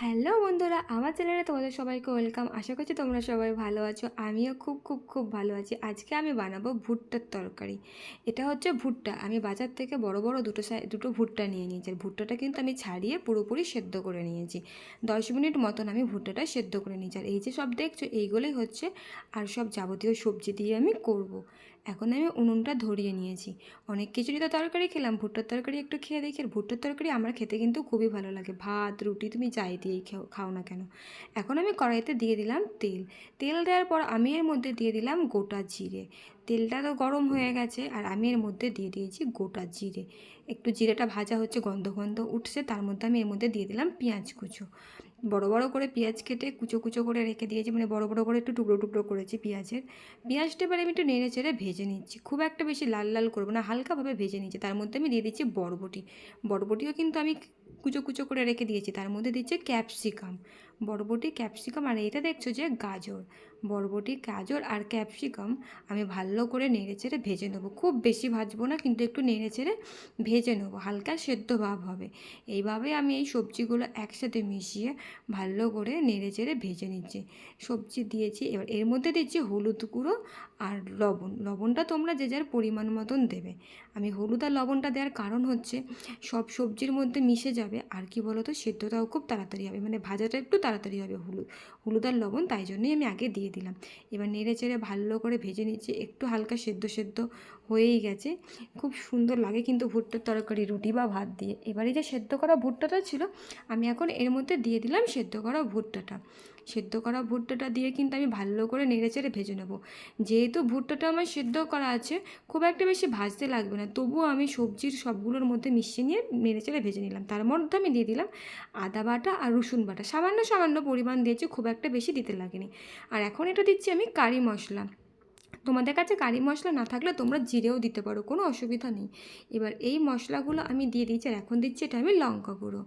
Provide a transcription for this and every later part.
Hello বন্ধুরা, আমার চ্যানেলে তোমাদের সবাইকে ওয়েলকাম। আশা করছি তোমরা সবাই ভালো আছো, আমিও খুব খুব খুব ভালো আছি। আজকে আমি বানাবো ভুট্টার তরকারি। এটা হচ্ছে ভুট্টা। আমি বাজার থেকে বড় বড় দুটো দুটো ভুট্টা নিয়ে নিয়েছি। ভুট্টাটা কিন্তু আমি ছাড়িয়ে পুরোপুরি সেদ্ধ করে নিয়েছি। দশ মিনিট মতন আমি ভুট্টাটা সেদ্ধ করে নিয়েছি। আর এই যে সব দেখছ, এইগুলোই হচ্ছে আর সব যাবতীয় সবজি দিয়ে আমি করব। এখন আমি উনুনটা ধরিয়ে নিয়েছি। অনেক কিছুরই তো তরকারি খেলাম, ভুট্টার তরকারি একটু খেয়ে দেখি, আর ভুট্টার তরকারি আমার খেতে কিন্তু খুবই ভালো লাগে। ভাত, রুটি তুমি যাই দিয়েই খাও না কেন? এখন আমি কড়াইতে দিয়ে দিলাম তেল। তেল দেওয়ার পর আমি এর মধ্যে দিয়ে দিলাম গোটা জিরে। তেলটা তো গরম হয়ে গেছে, আর আমি এর মধ্যে দিয়ে দিয়েছি গোটা জিরে। একটু জিরেটা ভাজা হচ্ছে, গন্ধ গন্ধ উঠছে, তার মধ্যে আমি এর মধ্যে দিয়ে দিলাম পেঁয়াজ কুচো। বড় বড় করে পেঁয়াজ কেটে কুচো কুচো করে রেখে দিয়েছি মানে বড় বড় করে একটু টুকরো টুকরো করেছি পেঁয়াজের। পেঁয়াজটা এবার আমি একটু নেড়ে চেড়ে ভেজে নিচ্ছি, খুব একটা বেশি লাল লাল করব না, হালকাভাবে ভেজে নিচ্ছি। তার মধ্যে আমি দিয়ে দিচ্ছি বরবটি। বরবটিও কিন্তু আমি কুচো কুচো করে রেখে দিয়েছি, তার মধ্যে দিচ্ছে ক্যাপসিকাম। বরবটি ক্যাপসিকাম আর এটা দেখছ যে গাজর। বরবটি গাজর আর ক্যাপসিকাম আমি ভালো করে নেড়ে চেড়ে ভেজে নেব। খুব বেশি ভাজবো না, কিন্তু একটু নেড়ে চেড়ে ভেজে নেব। হালকা সেদ্ধ ভাব হবে। এইভাবে আমি এই সবজিগুলো একসাথে মিশিয়ে ভালো করে নেড়ে চেড়ে ভেজে নিচ্ছি। সবজি দিয়েছি, এবার এর মধ্যে দিচ্ছি হলুদ গুঁড়ো আর লবণ। লবণটা তোমরা যে যার পরিমাণ মতন দেবে। আমি হলুদ আর লবণটা দেওয়ার কারণ হচ্ছে সব সবজির মধ্যে মিশে যাবে, আর কি বলো তো সেদ্ধটাও খুব তাড়াতাড়ি হবে। মানে ভাজাটা একটু তাড়াতাড়ি হবে হলুদ হলুদ আর লবণ, তাই জন্যই আমি আগে দিয়ে দিলাম। এবার নেড়ে চেড়ে ভালো করে ভেজে নিচ্ছি, একটু হালকা সেদ্ধ সেদ্ধ হয়েই গেছে। খুব সুন্দর লাগে কিন্তু ভুট্টার তরকারি, রুটি বা ভাত দিয়ে। এবারে যে সেদ্ধ করা ভুট্টাটা ছিল, আমি এখন এর মধ্যে দিয়ে দিলাম সেদ্ধ করা ভুট্টাটা। সেদ্ধ করা ভুট্টাটা দিয়ে কিন্তু আমি ভালো করে নেড়েচেড়ে ভেজে নেব। যেহেতু ভুট্টাটা আমার সেদ্ধ করা আছে, খুব একটা বেশি ভাজতে লাগবে না। তবুও আমি সবজির সবগুলোর মধ্যে মিশিয়ে নিয়ে নেড়েচেড়ে ভেজে নিলাম। তার মধ্যে আমি দিয়ে দিলাম আদা বাটা আর রসুন বাটা। সামান্য সামান্য পরিমাণ দিয়েছি, খুব একটা বেশি দিতে লাগেনি। আর এখন এটা দিচ্ছি আমি কারি মশলা। তোমাদের কাছে কারি মশলা না থাকলে তোমরা জিরেও দিতে পারো, কোনো অসুবিধা নেই। এবার এই মশলাগুলো আমি দিয়ে দিচ্ছি আর এখন দিচ্ছি এটা আমি লঙ্কা গুঁড়ো।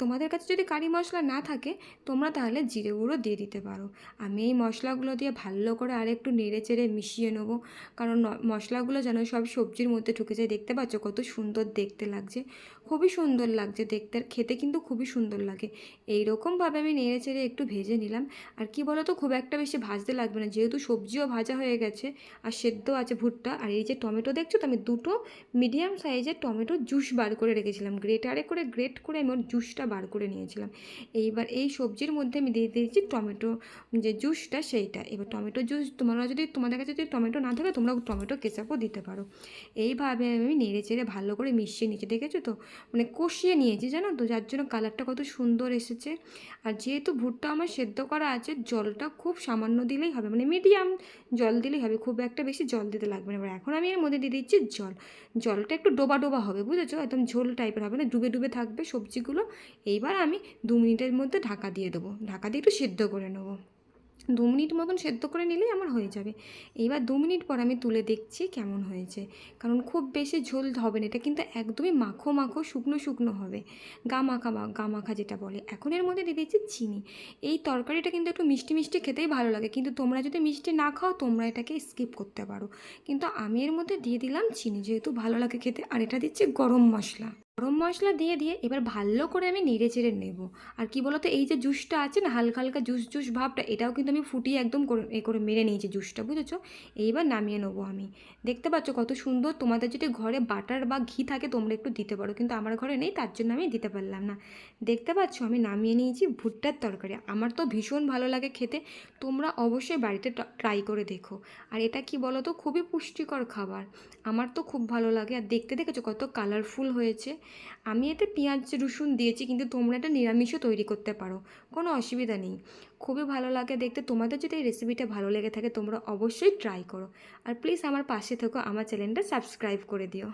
তোমাদের কাছে যদি কারি মশলা না থাকে, তোমরা তাহলে জিরে গুঁড়ো দিয়ে দিতে পারো। আমি এই মশলাগুলো দিয়ে ভালো করে আর একটু নেড়ে চেড়ে মিশিয়ে নেব, কারণ মশলাগুলো যেন সব সবজির মধ্যে ঢুকে যায়। দেখতে পাচ্ছ কত সুন্দর দেখতে লাগছে, খুবই সুন্দর লাগছে দেখতে খেতে কিন্তু খুবই সুন্দর লাগে। এই রকমভাবে আমি নেড়ে চেড়ে একটু ভেজে নিলাম। আর কি বলো তো খুব একটা বেশি ভাজতে লাগবে না, যেহেতু সবজিও ভাজা হয়ে গেছে আর সেদ্ধ আছে ভুট্টা। আর এই যে টমেটো দেখছ তো, আমি দুটো মিডিয়াম সাইজের টমেটো জুস বার করে রেখেছিলাম। গ্রেটারে করে গ্রেট করে আমি ওর জুসটা বার করে নিয়েছিলাম। এইবার এই সবজির মধ্যে আমি দিয়ে দিয়েছি টমেটো, যে জুসটা সেইটা। এবার টমেটো জুস তোমরা যদি, তোমাদের কাছে যদি টমেটো না থাকে, তোমরা টমেটো কেচাপও দিতে পারো। এইভাবে আমি নেড়ে চেড়ে ভালো করে মিশিয়ে নিয়েছি, দেখেছ তো? মানে কষিয়ে নিয়েছি, জানো তো? যার জন্য কালারটা কত সুন্দর এসেছে। আর যেহেতু ভুট্টা আমার সেদ্ধ করা আছে, জলটা খুব সামান্য দিলেই হবে। মানে মিডিয়াম জল দিলেই হবে। খুব একটা বেশি জল দিতে লাগবে না। এবার এখন আমি এর মধ্যে দিয়ে দিচ্ছি জল। জলটা একটু ডোবা ডোবা হবে, বুঝেছ? একদম ঝোল টাইপের হবে না, ডুবে ডুবে থাকবে সবজিগুলো। এইবার আমি দু মিনিটের মধ্যে ঢাকা দিয়ে দেবো। ঢাকা দিয়ে একটু সেদ্ধ করে নেব। দু মিনিট মতন সেদ্ধ করে নিলেই আমার হয়ে যাবে। এইবার দু মিনিট পর আমি তুলে দেখছি কেমন হয়েছে। কারণ খুব বেশি ঝোল হবে না, এটা কিন্তু একদমই মাখো মাখো, শুকনো শুকনো হবে। গা মাখা গা মাখা যেটা বলে। এখন এর মধ্যে দিয়ে দিচ্ছি চিনি। এই তরকারিটা কিন্তু একটু মিষ্টি মিষ্টি খেতেই ভালো লাগে। কিন্তু তোমরা যদি মিষ্টি না খাও, তোমরা এটাকে স্কিপ করতে পারো। কিন্তু আমি এর মধ্যে দিয়ে দিলাম চিনি, যেহেতু ভালো লাগে খেতে। আর এটা দিচ্ছি গরম মশলা। গরম মশলা দিয়ে দিয়ে এবার ভালো করে আমি নেড়ে চেড়ে নেব। আর কি বলতো, এই যে জুসটা আছে না, হালকা হালকা জুস জুস ভাবটা, এটাও কিন্তু আমি ফুটিয়ে একদম এ করে মেরে নিয়েছি জুসটা, বুঝেছ? এইবার নামিয়ে নেব আমি। দেখতে পাচ্ছ কত সুন্দর তোমাদের যদি ঘরে বাটার বা ঘি থাকে তোমরা একটু দিতে পারো, কিন্তু আমার ঘরে নেই, তার জন্য আমি দিতে পারলাম না। দেখতে পাচ্ছ আমি নামিয়ে নিয়েছি ভুট্টার তরকারি। আমার তো ভীষণ ভালো লাগে খেতে, তোমরা অবশ্যই বাড়িতে ট্রাই করে দেখো। আর এটা কি বলো তো খুবই পুষ্টিকর খাবার। আমার তো খুব ভালো লাগে। আর দেখতে দেখেছ কত কালারফুল হয়েছে? আমি এতে পেঁয়াজ, রসুন দিয়েছি, কিন্তু তোমরা এটা নিরামিষও তৈরি করতে পারো। কোনো অসুবিধা নেই। খুবই ভালো লাগে দেখতে। তোমাদের যদি এই রেসিপিটা ভালো লেগে থাকে, তোমরা অবশ্যই ট্রাই করো। আর প্লিজ আমার পাশে থেকো, আমার চ্যানেলটা সাবস্ক্রাইব করে দিও।